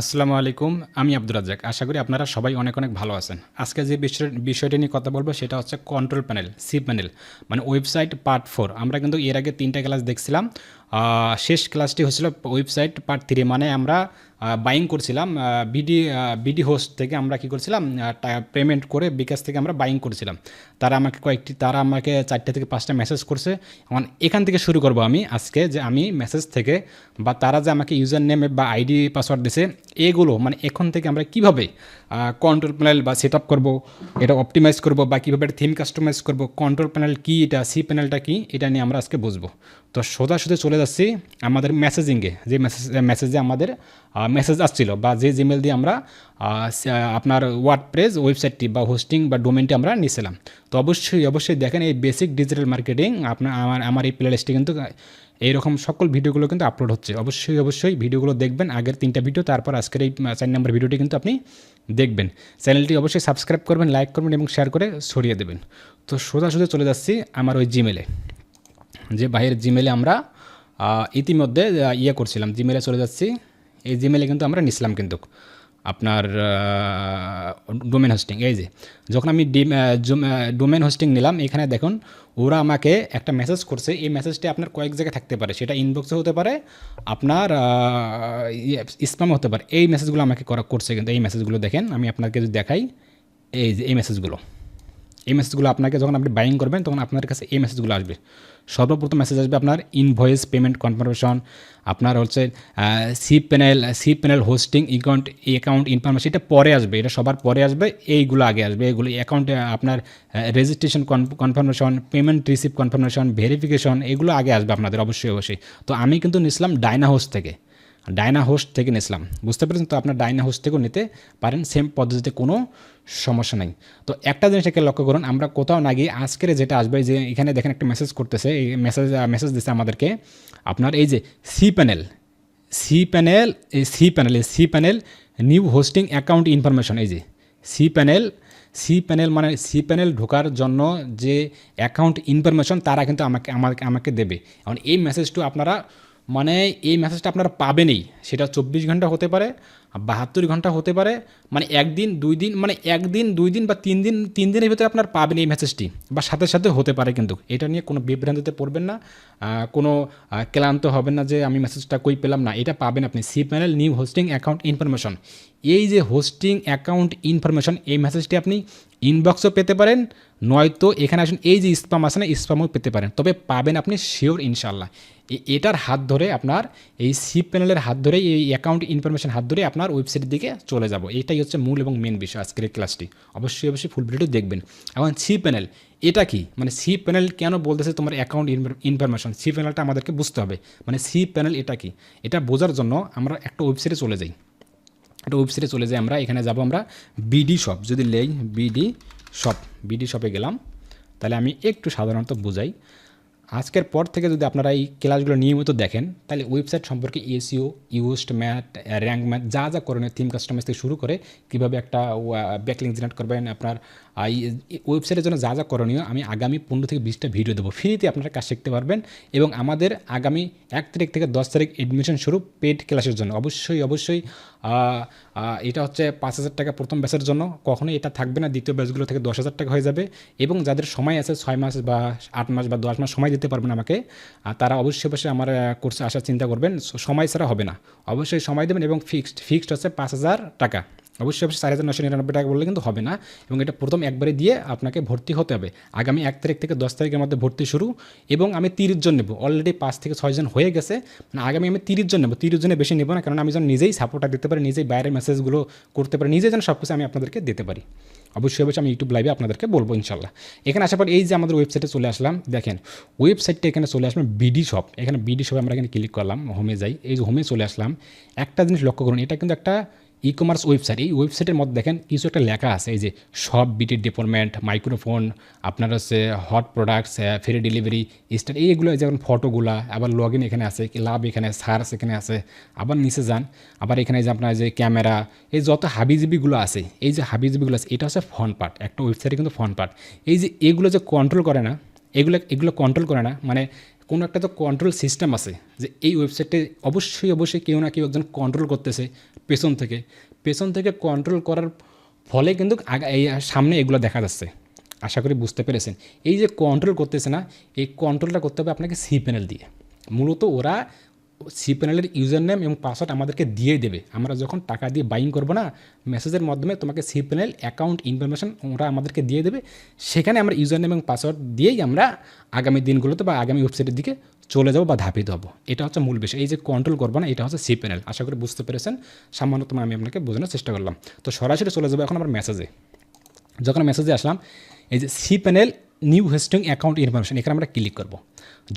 আসসালামু আলাইকুম, আমি আব্দুর রাজ্জাক। আশা করি আপনারা সবাই অনেক অনেক ভালো আছেন। আজকে যে বিষয় বিষয়টি নিয়ে কথা বলব সেটা হচ্ছে কন্ট্রোল প্যানেল সি প্যানেল মানে ওয়েবসাইট পার্ট ফোর আমরা কিন্তু এর আগে তিনটা ক্লাস দেখছিলাম। শেষ ক্লাসটি হচ্ছিল ওয়েবসাইট পার্ট থ্রি মানে আমরা বাইং করছিলাম বিডি বিডি হোস্ট থেকে আমরা কি করছিলাম পেমেন্ট করে বিকাশ থেকে আমরা বাইং করছিলাম। তারা আমাকে কয়েকটি, তারা আমাকে চারটে থেকে পাঁচটা মেসেজ করছে। এখন এখান থেকে শুরু করব আমি আজকে, যে আমি মেসেজ থেকে বা তারা যে আমাকে ইউজার নেমে বা আইডি পাসওয়ার্ড দিছে, এগুলো মানে এখন থেকে আমরা কীভাবে কন্ট্রোল প্যানেল বা সেট আপ করব, এটা অপটিমাইজ করব বা কীভাবে থিম কাস্টমাইজ করব কন্ট্রোল প্যানেল কী, এটা সি প্যানেলটা কী, এটা নিয়ে আমরা আজকে বুঝব। তো সোজাসুজি চলে যাচ্ছি আমাদের মেসেজিংয়ে যে মেসেজ মেসেজে আমাদের মেসেজ আসছিল বা যে জিমেল দিয়ে আমরা আপনার ওয়ার্ড প্রেস ওয়েবসাইটটি বা হোস্টিং বা ডোমেনটি আমরা নিয়েছিলাম। তো অবশ্যই অবশ্যই দেখেন এই বেসিক ডিজিটাল মার্কেটিং আপনার আমার আমার এই প্লে লিস্টে কিন্তু এইরকম সকল ভিডিওগুলো কিন্তু আপলোড হচ্ছে। অবশ্যই অবশ্যই ভিডিওগুলো দেখবেন, আগের তিনটা ভিডিও তারপর আজকের এই চার নম্বর ভিডিওটি কিন্তু আপনি দেখবেন। চ্যানেলটি অবশ্যই সাবস্ক্রাইব করবেন লাইক করবেন এবং শেয়ার করে ছড়িয়ে দেবেন। তো সোজাসুজি চলে যাচ্ছি আমার ওই জিমেলে যে বাইরের জিমেলে আমরা ইতিমধ্যে ইয়ে করছিলাম জিমেলে চলে যাচ্ছি। এই জিমেলে কিন্তু আমরা নিছিলাম কিন্তু আপনার ডোমেন হোস্টিং এই যে, যখন আমি ডিম ডোমেন হোস্টিং নিলাম, এখানে দেখুন, ওরা আমাকে একটা মেসেজ করছে, এই মেসেজটি আপনার কয়েক জায়গায় থাকতে পারে। সেটা ইনবক্সে হতে পারে, আপনার স্প্যাম হতে পারে। এই মেসেজগুলো আমাকে করা, করছে কিন্তু, এই মেসেজগুলো দেখেন, আমি আপনাকে যদি দেখাই, এই যে, এই মেসেজগুলো এই মেসেজগুলো আপনাকে যখন আপনি বাইং করবেন, তখন আপনার কাছে এই মেসেজগুলো আসবে। সর্বপ্রথম মেসেজ আসবে আপনার ইনভয়েস পেমেন্ট কনফার্মেশন আপনার হচ্ছে C panel C panel hosting account account information এটা পরে আসবে, এটা সবার পরে আসবে, এইগুলো আগে আসবে, এইগুলো অ্যাকাউন্টে আপনার registration confirmation payment receive confirmation verification এগুলো আগে আসবে আপনাদের, অবশ্যই অবশ্যই। তো আমি কিন্তু নিছিলাম ডাইনা হোস্ট থেকে। ডায়না হোস্ট থেকে নিয়েছিলাম। বুঝতে পেরেছেন? তো আপনার ডায়না হোস্ট থেকেও নিতে পারেন। সেম পদ্ধতিতে কোনো সমস্যা নাই। তো একটা জিনিস একে লক্ষ্য করুন, আমরা কোথাও না গিয়ে আজকের যেটা আসবে যে এখানে দেখেন একটা মেসেজ করতেছে, এই মেসেজ মেসেজ দিচ্ছে আমাদেরকে। আপনার এই যে সি প্যানেল সি প্যানেল এই সি প্যানেল এই C panel new hosting account information এই যে সি প্যানেল সি প্যানেল মানে সি প্যানেল ঢোকার জন্য যে অ্যাকাউন্ট ইনফরমেশন তারা কিন্তু আমাকে আমাকে আমাকে দেবে। এখন এই মেসেজটা আপনারা মানে এই মেসেজটা আপনারা পাবেনই। সেটা চব্বিশ ঘণ্টা হতে পারে বাহাত্তর ঘণ্টা হতে পারে মানে একদিন, দুই দিন মানে একদিন, দুই দিন বা তিন দিন, তিন দিনের ভিতরে আপনার পাবেন এই মেসেজটি বা সাথে সাথে হতে পারে কিন্তু। এটা নিয়ে কোনো বিভ্রান্তিতে পড়বেন না কোনো ক্লান্ত হবেন না যে আমি মেসেজটা কই পেলাম না, এটা পাবেন আপনি। C panel new hosting account information এই যে হোস্টিং অ্যাকাউন্ট ইনফরমেশন এই মেসেজটি আপনি ইনবক্সও পেতে পারেন, নয়তো এখানে আসুন, এই যে স্পাম আছে না স্পামও পেতে পারেন। তবে পাবেন আপনি শিওর ইনশাল্লাহ এটার হাত ধরে আপনার, এই সি প্যানেলের হাত ধরে, এই অ্যাকাউন্ট ইনফরমেশন হাত ধরে আপনার ওয়েবসাইটের দিকে চলে যাব। এটাই হচ্ছে মূল এবং মেন বিষয় আজকের ক্লাসটি অবশ্যই অবশ্যই ফুল ভিডিও দেখবেন। এখন সি প্যানেল এটা কি? মানে সি প্যানেল কেন বলতেছে তোমার অ্যাকাউন্ট ইনফরমেশন সি প্যানেলটা আমাদেরকে বুঝতে হবে। মানে সি প্যানেল এটা কি? এটা বোঝার জন্য আমরা একটা ওয়েবসাইটে চলে যাই। একটা ওয়েবসাইটে চলে যাই আমরা, এখানে যাব আমরা বিডি শপ যদি লেই বিডি শপ বিডি শপে গেলাম, তাহলে আমি একটু সাধারণত বুঝাই। আজকের পর থেকে যদি আপনারা এই ক্লাসগুলো নিয়মিত দেখেন, তাহলে ওয়েবসাইট সম্পর্কে SEO Yoast math rank math যা যা করণীয় থিম কাস্টমাইজ থেকে শুরু করে কীভাবে একটা ব্যাকলিং জেনারেট করবেন আপনার এই ওয়েবসাইটের জন্য যা যা করণীয়, আমি আগামী পনেরো থেকে বিশটা ভিডিও দেবো। ফ্রিতে আপনারা কাজ শিখতে পারবেন এবং আমাদের আগামী এক তারিখ থেকে দশ তারিখ এডমিশন শুরু পেড ক্লাসের জন্য। অবশ্যই অবশ্যই এটা হচ্ছে পাঁচ হাজার টাকা প্রথম ব্যাচের জন্য। কখনোই এটা থাকবে না, দ্বিতীয় ব্যাচগুলো থেকে দশ হাজার টাকা হয়ে যাবে এবং যাদের সময় আছে ছয় মাস বা আট মাস বা দশ মাস সময় দিতে পারবেন আমাকে তারা অবশ্যই অবশ্যই আমার কোর্সে আসার চিন্তা করবেন। সময় ছাড়া হবে না। অবশ্যই সময় দেবেন এবং ফিক্সড ফিক্সড হচ্ছে পাঁচ হাজার টাকা। অবশ্যই অবশ্যই চার হাজার নশো নিরানব্বই টাকা বললে কিন্তু হবে না এবং এটা প্রথম একবারে দিয়ে আপনাকে ভর্তি হতে হবে। আগামী এক তারিখ থেকে দশ তারিখের মধ্যে ভর্তি শুরু এবং আমি তিরিশ জন নেব। অলরেডি পাঁচ থেকে ছয়জন হয়ে গেছে। মানে আগামী আমি তিরিশ জন নেব। তিরিশ জনের বেশি নেব না। কারণ আমি যেন নিজেই সাপোর্টার দিতে পারি, নিজেই বাইরের মেসেজগুলো করতে পারি নিজে যেন সব কিছু আমি আপনাদেরকে দিতে পারি। অবশ্যই অবশ্যই আমি ইউটিউব লাইভে আপনাদেরকে বলব ইনশাল্লাহ এখানে আসার পর এই যে আমাদের ওয়েবসাইটে চলে আসলাম, দেখেন ওয়েবসাইটটা এখানে চলে আসলাম বিডি শপ এখানে বিডি শপে আমরা এখানে ক্লিক করলাম হোমে যাই। এই যে হোমে চলে আসলাম। একটা জিনিস লক্ষ্য করুন, এটা কিন্তু একটা ই কমার্স ওয়েবসাইট এই ওয়েবসাইটের মধ্যে দেখেন কিছু একটা লেখা আছে, এই যে সব বিটির ডিপার্টমেন্ট মাইক্রোফোন আপনার হচ্ছে hot products free delivery star এইগুলো যেমন ফটোগুলা আবার লগ ইন এখানে আছে লাভ এখানে সার্চ এখানে আছে, আবার নিচে যান, আবার এখানে যে আপনার যে ক্যামেরা এই যত হাবিজিবিগুলো আছে, এই যে হাবিজিবিগুলো আছে, এটা হচ্ছে ফন পার্ট একটা ওয়েবসাইটে কিন্তু ফন পার্ট এই যে এগুলো যে কন্ট্রোল করে না, এগুলো এগুলো কন্ট্রোল করে না মানে কোনো একটা তো কন্ট্রোল সিস্টেম আছে, যে এই ওয়েবসাইটে অবশ্যই অবশ্যই কেউ না কেউ একজন কন্ট্রোল করতেছে পেছন থেকে পেছন থেকে কন্ট্রোল করার ফলে কিন্তু এই সামনে এগুলো দেখা যাচ্ছে। আশা করি বুঝতে পেরেছেন। এই যে কন্ট্রোল করতেছে না, এই কন্ট্রোলটা করতে হবে আপনাকে সি প্যানেল দিয়ে। মূলত ওরা সি প্যানেলের ইউজার নেম এবং পাসওয়ার্ড আমাদেরকে দিয়ে দেবে। আমরা যখন টাকা দিয়ে বাইং করব না মেসেজের মাধ্যমে তোমাকে সি প্যানেল অ্যাকাউন্ট ইনফরমেশন ওরা আমাদেরকে দিয়ে দেবে। সেখানে আমরা ইউজার নেম এবং পাসওয়ার্ড দিয়েই আমরা আগামী দিনগুলোতে বা আগামী ওয়েবসাইটের দিকে চলে যাব বা ধাপিত হব এটা হচ্ছে মূল বিষয়। এই যে কন্ট্রোল করব না, এটা হচ্ছে সি প্যানেল আশা করি বুঝতে পেরেছেন। সামান্যতম আমি আপনাকে বোঝানোর চেষ্টা করলাম। তো সরাসরি চলে যাব এখন আমার মেসেজে যখন মেসেজে আসলাম, এই যে C panel new hosting account information এখানে আমরা ক্লিক করব।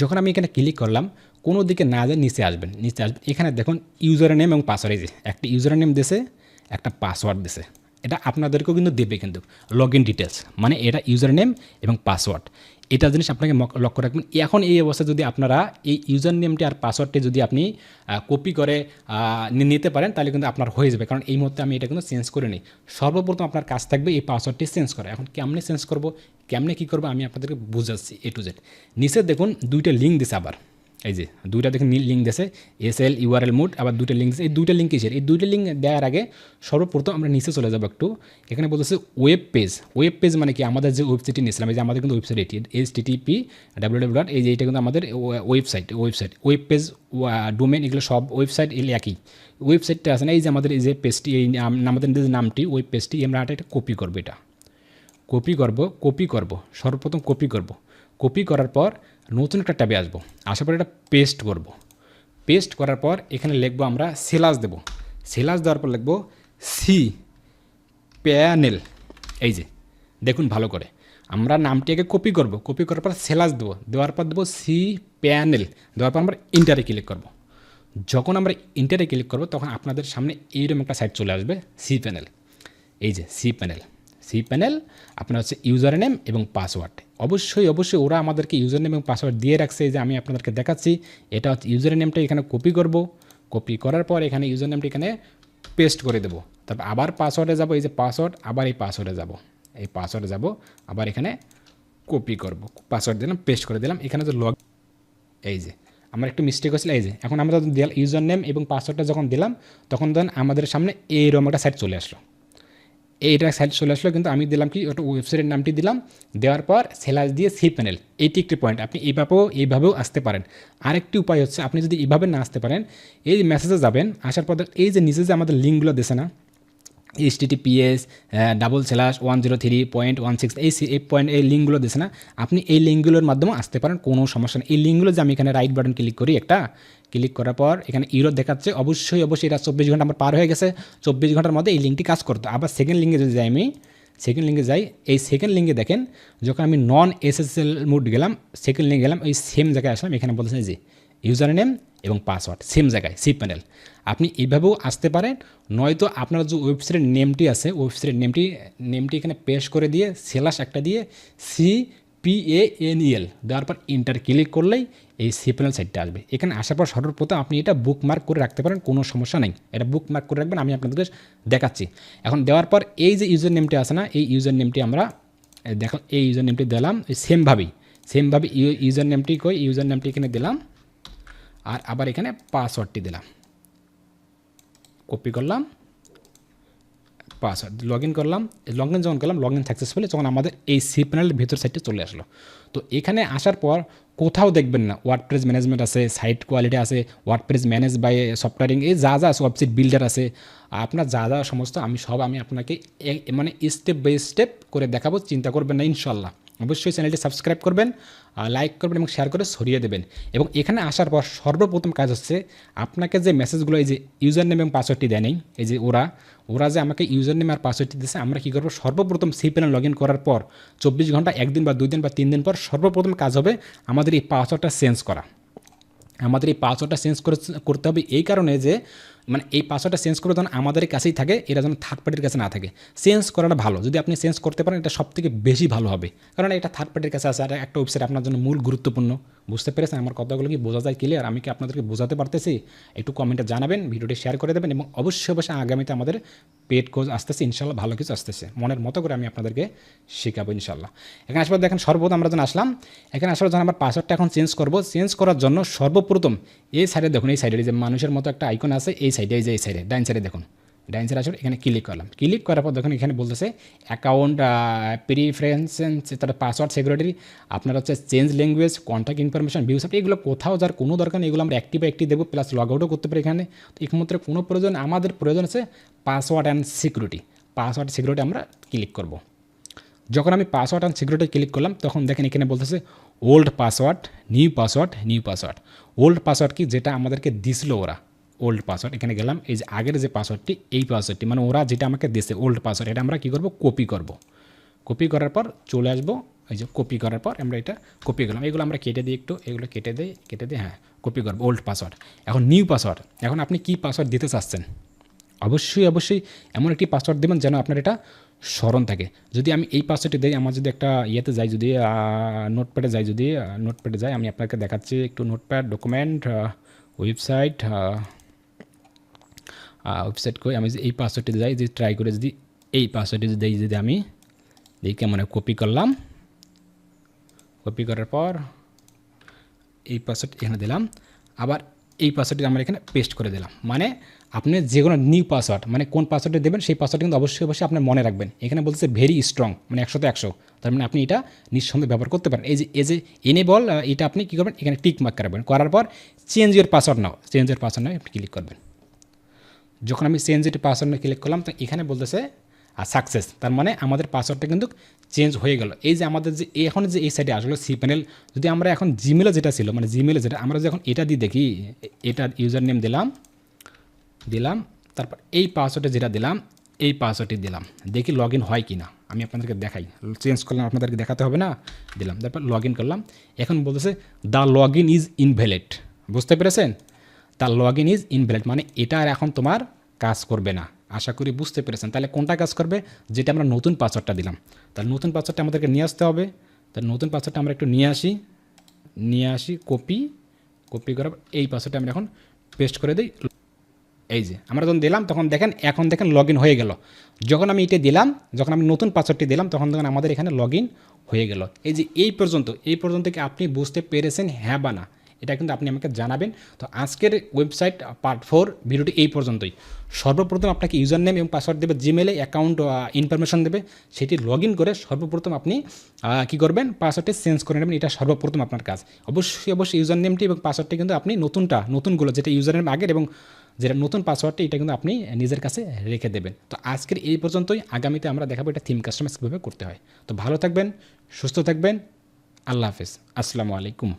যখন আমি এখানে ক্লিক করলাম, কোনো দিকে না যায় নিচে আসবেন। নিচে আসবেন এখানে দেখুন ইউজার নেম এবং পাসওয়ার্ড এই যে একটা ইউজার নেম দিছে, একটা পাসওয়ার্ড দিছে। এটা আপনাদেরকেও কিন্তু দেবে কিন্তু। লগ ইন ডিটেলস মানে এটা ইউজার নেম এবং পাসওয়ার্ড এটা জিনিস আপনাকে লক্ষ্য রাখবেন। এখন এই অবস্থায় যদি আপনারা এই ইউজার নেমটি আর পাসওয়ার্ডটি যদি আপনি কপি করে নিতে পারেন, তাহলে কিন্তু আপনার হয়ে যাবে। কারণ এই মুহূর্তে আমি এটা কিন্তু চেঞ্জ করে নিই। সর্বপ্রথম আপনার কাজ থাকবে এই পাসওয়ার্ডটি চেঞ্জ করা। এখন কেমনে চেঞ্জ করব, কেমনে কী করব আমি আপনাদেরকে বুঝাচ্ছি এ টু জেড নিচে দেখুন, দুইটা লিঙ্ক দিছে আবার। এই যে, দুইটা দেখুন লিঙ্ক দিয়েছে এস এল ইউআরএল মুড আবার দুইটা লিঙ্ক এই দুইটা লিঙ্ক কিসের? এই দুইটা লিঙ্ক দেওয়ার আগে সর্বপ্রথম আমরা নিচে চলে যাব একটু। এখানে বলতেছে ওয়েব পেজ ওয়েব পেজ মানে কি? আমাদের যে ওয়েবসাইটটি নিয়েছিলাম, এই যে আমাদের কিন্তু ওয়েবসাইট এটি H TTP W W dot এই যে এটা কিন্তু আমাদের website website web page domain এগুলো সব ওয়েবসাইট এগুলো একই। ওয়েবসাইটটা আছে না, এই যে আমাদের এই যে পেজটি এই আমাদের যে নামটি ওয়েব পেজটি আমরা এটা কপি করব এটা। কপি করব কপি করব, সর্বপ্রথম কপি করব। কপি করার পর নতুন একটা ট্যাবে আসব। আসার পর এটা পেস্ট করব। পেস্ট করার পর এখানে লিখব আমরা সেলাস দেব। সেলাস দেওয়ার পর লিখব সি প্যানেল। এই যে, দেখুন ভালো করে। আমরা নামটি আগে কপি করব। কপি করার পর সেলাস দেবো। দেওয়ার পর দেবো সি প্যানেল। দেওয়ার পর আমরা ইন্টারে ক্লিক করব। যখন আমরা ইন্টারে ক্লিক করব, তখন আপনাদের সামনে এইরকম একটা সাইট চলে আসবে সি প্যানেল এই যে সি প্যানেল সি প্যানেল আপনার হচ্ছে ইউজার নেম এবং পাসওয়ার্ড অবশ্যই অবশ্যই ওরা আমাদেরকে ইউজার নেম এবং পাসওয়ার্ড দিয়ে রাখছে যে আমি আপনাদেরকে দেখাচ্ছি। এটা হচ্ছে ইউজার নেমটা এখানে কপি করব। কপি করার পর এখানে ইউজার নেমটা এখানে পেস্ট করে দেবো। তারপর আবার পাসওয়ার্ডে যাব, এই যে পাসওয়ার্ড আবার এই পাসওয়ার্ডে যাব। এই পাসওয়ার্ডে যাব, আবার এখানে কপি করব। পাসওয়ার্ড দিলাম পেস্ট করে দিলাম। এখানে যে লগ এই যে, আমার একটু মিস্টেক হয়েছিল, এই যে, এখন আমরা যখন দিলাম ইউজার নেম এবং পাসওয়ার্ডটা যখন দিলাম, তখন ধরেন আমাদের সামনে এইরকম একটা সাইট চলে আসলো। এইটা সাইট চলে আসলো, কিন্তু আমি দিলাম কি, ওটা ওয়েবসাইটের নামটি দিলাম, দেওয়ার পর সেলাস দিয়ে সি প্যানেল এইটি একটি পয়েন্ট আপনি এইভাবেও এইভাবেও আসতে পারেন। আরেকটি উপায় হচ্ছে, আপনি যদি এইভাবে না আসতে পারেন, এই মেসেজে যাবেন, আসার পর এই যে নিচে যে আমাদের লিঙ্কগুলো দিছে না H TTPS double slash one zero three point one six এই এই পয়েন্ট এই লিঙ্কগুলো দিছে না, আপনি এই লিঙ্কগুলোর মাধ্যমে আসতে পারেন, কোনো সমস্যা নেই। এই লিঙ্কগুলো যে আমি এখানে রাইট বাটন ক্লিক করি, একটা ক্লিক করার পর এখানে ইউরো দেখাচ্ছে, অবশ্যই অবশ্যই এটা চব্বিশ ঘণ্টা আমার পার হয়ে গেছে। চব্বিশ ঘণ্টার মধ্যে এই লিঙ্কটি কাজ করতো। আবার সেকেন্ড লিঙ্কে যদি যাই আমি সেকেন্ড লিঙ্কে যাই, এই সেকেন্ড লিঙ্কে দেখেন, যখন আমি নন এসএসএল মুড গেলাম সেকেন্ড লিঙ্কে গেলাম এই সেম জায়গায় আসলাম, এখানে বলতেছে যে ইউজার নেম এবং পাসওয়ার্ড সেম জায়গায় সি প্যানেল আপনি এইভাবেও আসতে পারেন, নয়তো আপনার যে ওয়েবসাইটের নেমটি আছে ওয়েবসাইটের নেমটি নেমটি এখানে পেশ করে দিয়ে সেলাস একটা দিয়ে সি পি এ এন দেওয়ার পর ইন্টার ক্লিক করলেই এই সি সাইটটা আসবে। এখানে আসার পর সর্বপ্রথম আপনি এটা বুক মার্ক করে রাখতে পারেন, কোনো সমস্যা নেই। এটা বুক মার্ক করে রাখবেন, আমি আপনাদেরকে দেখাচ্ছি। এখন দেওয়ার পর এই যে ইউজার নেমটি আছে না, এই ইউজার নেমটি আমরা দেখো, এই ইউজার নেমটি দিলাম সেমভাবেই সেমভাবে ইউজার নেমটি কই ইউজার নেমটি এখানে দিলাম, আর আবার এখানে পাসওয়ার্ডটি দিলাম। কপি করলাম পাসওয়ার্ড লগ ইন করলাম লগ ইন যখন করলাম লগ ইন সাকসেসফুলি তখন আমাদের এই সি প্যানেলের ভেতর সাইটে চলে আসলো। তো এখানে আসার পর কোথাও দেখবেন না ওয়ার্ড প্রেস ম্যানেজমেন্ট আছে সাইট কোয়ালিটি আছে ওয়ার্ড প্রেস ম্যানেজ বাই সফটওয়্যারিং এই যা যা আছে ওয়েবসাইট বিল্ডার আছে। আপনার যা যা সমস্ত, আমি সব আমি আপনাকে মানে স্টেপ বাই স্টেপ করে দেখাবো, চিন্তা করবেন না, ইনশাল্লাহ। অবশ্যই চ্যানেলটি সাবস্ক্রাইব করবেন লাইক করবেন এবং শেয়ার করে ছড়িয়ে দেবেন। এবং এখানে আসার পর সর্বপ্রথম কাজ হচ্ছে আপনাকে যে মেসেজগুলো এই যে ইউজার নেম এবং পাসওয়ার্ডটি দেয়নি এই যে ওরা ওরা যে আমাকে ইউজার নেম আর পাসওয়ার্ডটি দিচ্ছে আমরা কী করব? সর্বপ্রথম সি প্যানেল লগ ইন করার পর চব্বিশ ঘণ্টা, একদিন বা দুই দিন বা তিন দিন পর সর্বপ্রথম কাজ হবে আমাদের এই পাসওয়ার্ডটা চেঞ্জ করা। আমাদের এই পাসওয়ার্ডটা চেঞ্জ করে করতে হবে এই কারণে যে মানে এই পাসওয়ার্ডটা চেঞ্জ করে যেন আমাদের কাছেই থাকে, এটা যেন থার্ড পার্টির কাছে না থাকে। চেঞ্জ করাটা ভালো। যদি আপনি চেঞ্জ করতে পারেন, এটা সব থেকে বেশি ভালো হবে। কারণ এটা থার্ড পার্টির কাছে আছে আর একটা ওয়েবসাইট আপনার জন্য মূল গুরুত্বপূর্ণ। বুঝতে পেরেছেন আমার কথাগুলো কি বোঝা যায় ক্লিয়ার আমি কি আপনাদেরকে বোঝাতে পারতেছি? একটু কমেন্টে জানাবেন, ভিডিওটি শেয়ার করে দেবেন এবং অবশ্যই অবশ্যই আগামীতে আমাদের পেড কোর্স আসতেছে, ইনশাল্লাহ ভালো কিছু আসতেছে। মনের মতো করে আমি আপনাদেরকে শেখাবো, ইনশাল্লাহ। এখানে আসবার দেখেন সর্বপ্রথম আমরা যখন আসলাম, এখানে আসলে যখন আমার পাসওয়ার্ডটা এখন চেঞ্জ করব চেঞ্জ করার জন্য সর্বপ্রথম এই সাইডে দেখুন, এই সাইডে যে মানুষের মতো একটা আইকন আছে, এই সাইডে এই যে এই সাইডে ডাইন সাইডে দেখুন। ডাইন্সের আসলে এখানে ক্লিক করলাম। ক্লিক করার পর দেখুন এখানে বলতেছে অ্যাকাউন্ট প্রিফারেন্সেন্স তার পাসওয়ার্ড সিকিউরিটি আপনার হচ্ছে change language contact information view views এগুলো কোথাও যার কোনো দরকার নেই, এগুলো আমরা অ্যাক্টিভ অ্যাক্টিভ দেবো প্লাস লগ আউটও করতে পারি এখানে। তো একমাত্র কোনো প্রয়োজন, আমাদের প্রয়োজন আছে password and security password security আমরা ক্লিক করব। যখন আমি পাসওয়ার্ড অ্যান্ড সিকিউরিটি ক্লিক করলাম, তখন দেখেন এখানে বলতেছে old password new password new password old password কি? যেটা আমাদেরকে দিছিল ওরা। ওল্ড পাসওয়ার্ড এখানে গেলাম, এই যে আগের যে পাসওয়ার্ডটি এই পাসওয়ার্ডটি মানে ওরা যেটা আমাকে দিছে ওল্ড পাসওয়ার্ড এটা আমরা কী করব? কপি করব। কপি করার পর চলে আসব, এই যে কপি করার পর আমরা এটা কপি করলাম। এগুলো আমরা কেটে দিই একটু, এগুলো কেটে দিই কেটে দিই হ্যাঁ কপি করব ওল্ড পাসওয়ার্ড এখন নিউ পাসওয়ার্ড এখন আপনি কী পাসওয়ার্ড দিতে চাচ্ছেন? অবশ্যই অবশ্যই এমন একটি পাসওয়ার্ড দেবেন যেন আপনার এটা স্মরণ থাকে। যদি আমি এই পাসওয়ার্ডটি দিই, আমার যদি একটা ইয়েতে যাই, যদি নোটপ্যাডে যাই, যদি নোটপ্যাডে যাই, আমি আপনাকে দেখাচ্ছি একটু নোটপ্যাড ডকুমেন্ট ওয়েবসাইট ওয়েবসাইট করে, আমি এই পাসওয়ার্ডটি যাই, যদি ট্রাই করে যদি এই পাসওয়ার্ডটি যদি যদি আমি দেখি কেমন কপি করলাম। কপি করার পর এই পাসওয়ার্ড এখানে দিলাম। আবার এই পাসওয়ার্ডটি আমরা এখানে পেস্ট করে দিলাম। মানে আপনি যে কোনো নিউ পাসওয়ার্ড মানে কোন পাসওয়ার্ডটি দেবেন, সেই পাসওয়ার্ড কিন্তু অবশ্যই অবশ্যই আপনার মনে রাখবেন। এখানে বলতেছে ভেরি স্ট্রং মানে একশো তো একশো। তার মানে আপনি এটা নিঃসন্দেহে ব্যবহার করতে পারেন। এই যে এই যে এনেবল এটা আপনি কী করবেন? এখানে টিক মার্ক করাবেন করার পর change your password now change your password now আপনি ক্লিক করবেন। যখন আমি চেঞ্জ এটি পাসওয়ার্ডে ক্লিক করলাম, তো এখানে বলতেছে আর সাকসেস তার মানে আমাদের পাসওয়ার্ডটা কিন্তু চেঞ্জ হয়ে গেল। এই যে আমাদের যে এখন যে এই সাইডে আসলো সি প্যানেল যদি আমরা এখন জিমেলে যেটা ছিল মানে জিমেলে যেটা, আমরা যখন এটা দিয়ে দেখি এটা ইউজার নেম দিলাম দিলাম, তারপর এই পাসওয়ার্ডে যেটা দিলাম, এই পাসওয়ার্ডটি দিলাম। দেখি লগ হয় কি না আমি আপনাদেরকে দেখাই। চেঞ্জ করলাম, আপনাদেরকে দেখাতে হবে না? দিলাম। তারপর লগ করলাম। এখন বলতেছে the log in is invalid বুঝতে পেরেছেন? The log in is invalid মানে এটা আর এখন তোমার কাজ করবে না। আশা করি বুঝতে পেরেছেন। তাহলে কোনটা কাজ করবে? যেটা আমরা নতুন পাসওয়ার্ডটা দিলাম। তাহলে নতুন পাসওয়ার্ডটা আমাদেরকে নিয়ে আসতে হবে। তাহলে নতুন পাসওয়ার্ডটা আমরা একটু নিয়ে আসি। নিয়ে আসি কপি কপি করার এই পাসওয়ার্ডটা আমরা এখন পেস্ট করে দিই। এই যে, আমরা যখন দিলাম, তখন দেখেন, এখন দেখেন লগ হয়ে গেল। যখন আমি এটা দিলাম, যখন আমি নতুন পাসওয়ার্ডটি দিলাম, তখন দেখেন আমাদের এখানে লগ হয়ে গেল। এই যে, এই পর্যন্ত এই পর্যন্ত কি আপনি বুঝতে পেরেছেন? হ্যাঁ বা না? এটা কিন্তু আপনি আমাকে জানাবেন। তো আজকের ওয়েবসাইট পার্ট ফোর ভিডিওটি এই পর্যন্তই। সর্বপ্রথম আপনাকে ইউজার নেম এবং পাসওয়ার্ড দেবে জিমেলে অ্যাকাউন্ট ইনফরমেশন দেবে। সেটি লগ করে সর্বপ্রথম আপনি কী করবেন? পাসওয়ার্ডটি চেঞ্জ করে নেবেন। এটা সর্বপ্রথম আপনার কাজ। অবশ্যই অবশ্যই ইউজার নেমটি এবং পাসওয়ার্ডটি কিন্তু আপনি নতুনটা, নতুনগুলো, যেটা ইউজার নেম আগের এবং যেটা নতুন পাসওয়ার্ডটি এটা কিন্তু আপনি নিজের কাছে রেখে দেবেন। তো আজকের এই পর্যন্তই। আগামীতে আমরা দেখাবো এটা থিম কাস্টমাইজ কীভাবে করতে হয়। তো ভালো থাকবেন, সুস্থ থাকবেন। আল্লাহ হাফেজ। আসসালামু আলাইকুম।